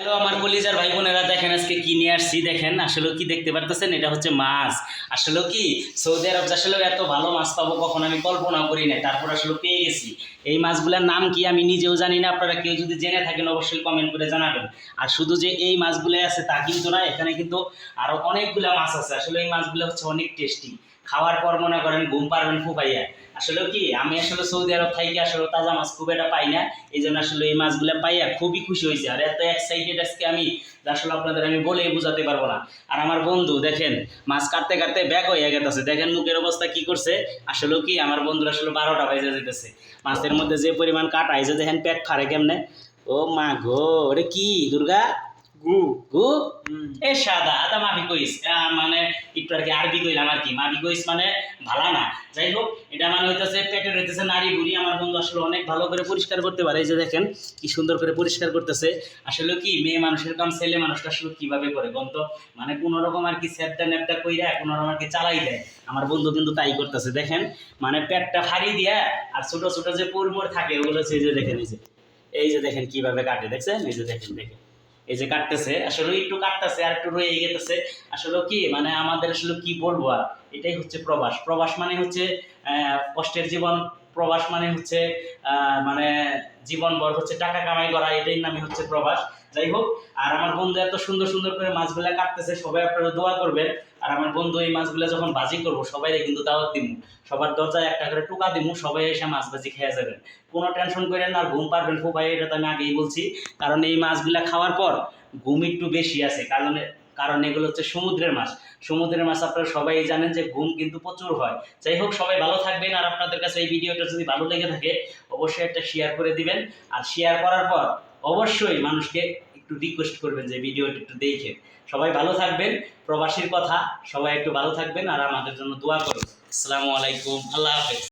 Hello, আমার কলিজার ভাই বোনেরা, দেখেন আজকে কি নিয়ে আসছি, দেখেন, আসলে কি দেখতে পারতেছেন? এটা হচ্ছে মাছ। আসলে কি, সৌদি আরব আসলে এত ভালো মাছ পাবো, কখন আমি কল্পনা করি না তারপর আসলে পেয়ে গেছি। এই মাছগুলোর নাম কি আমি নিজেও জানি না। আপনারা কেউ যদি জেনে থাকেন, অবশ্যই কমেন্ট করে জানাবেন। আর শুধু যে এই মাছগুলো আছে, তা কিন্তু না, এখানে কিন্তু আরও অনেকগুলো মাছ আছে। আসলে এই মাছগুলো হচ্ছে অনেক টেস্টি খাওয়ার পর মনে করেন ঘুম পারবেন ফুপাইয়া আসলে কি, আমি আসলে সৌদি আরব থাকি আসলে তাজা মাছ খুব একটা পাই না এই জন্য আসলে এই মাছগুলো পাইয়া খুবই খুশি হয়েছে। আর এত এক্সাইটেড আজকে আমি আসলে আপনাদের আমি বলেই বোঝাতে পারব না। আর আমার বন্ধু, দেখেন, মাছ কাটতে কাটতে ব্যাগ হয়ে গেছে দেখেন মুখের অবস্থা কি করছে। আসলে কি, আমার বন্ধুরা আসলে বারোটা বাজে যেতেছে মাছের মধ্যে যে পরিমাণ কাটাই যে দেখেন পেট ফারে কেমনে। ও মা গো, ওরে কি, দুর্গা? গু। গু? এ সাদা আদা মাফি কইস। মানে একটু আর কি আরবি কইলাম আর কি? মাফি কইস মানে ভালা না। যাই হোক এটা মানে হইতেছে পেটের হইতেছে নারী বুড়ি আমার বন্ধু আসলে অনেক ভালো করে পরিষ্কার করতে পারে। এই যে দেখেন কি সুন্দর করে পরিষ্কার করতেছে। আসলে কি মেয়ে মানুষের কাম ছেলে মানুষটা আসলে কীভাবে করে বলতো মানে কোনো রকম আর কি স্যাপটা ন্যাপটা কইরা কোনো রকম আর কি চালাই দেয়। আমার বন্ধু কিন্তু তাই করতেছে। দেখেন মানে পেটটা ফাড়ি দিয়া আর ছোট ছোট যে পুরমোর থাকে ওগুলো এই যে দেখেন এই যে। এই যে দেখেন কীভাবে কাটে দেখছেন? এই যে দেখেন দেখেন। এই যে কাটতেছে, আসলে একটু কাটতেছে আর একটু রয়ে গেতেছে। আসলে কি মানে আমাদের আসলে কি বলব আর? এটাই হচ্ছে প্রবাস। প্রবাস মানে হচ্ছে কষ্টের জীবন প্রবাস মানে হচ্ছে মানে জীবন ভর হচ্ছে টাকা কামাই করা, এটাই নামে হচ্ছে প্রবাস। যাই হোক, আর আমার বন্ধু এত সুন্দর সুন্দর করে মাছগুলা কাটতেছে, সবাই আপনারা দোয়া করবেন। আর আমার বন্ধু এই মাছগুলা যখন বাজি করব সবাই কিন্তু দাওয়াত দিমু। সবার দরজায় একটা করে টুকা দিমু, সবাই এসে মাছ বাজি খেয়ে যাবেন। কোনো টেনশন করেন আর ঘুম পারবেন। খুব ভাই এটা তো আমি আগেই বলছি। কারণ এই মাছগুলা খাওয়ার পর ঘুম একটু বেশি আছে। কারণ কারণ এগুলো হচ্ছে সমুদ্রের মাছ। সমুদ্রের মাছ আপনারা সবাই জানেন যে ঘুম কিন্তু প্রচুর হয়। যাই হোক, সবাই ভালো থাকবেন আর আপনাদের কাছে এই ভিডিওটা যদি ভালো লেগে থাকে, অবশ্যই একটা শেয়ার করে দিবেন। আর শেয়ার করার পর অবশ্যই মানুষকে একটু রিকোয়েস্ট করবেন যে ভিডিওটা একটু দেখে। সবাই ভালো থাকবেন। প্রবাসীর কথা সবাই একটু ভালো থাকবেন আর আমাদের জন্য দোয়া করুন। আসসালামু আলাইকুম। আল্লাহ হাফেজ।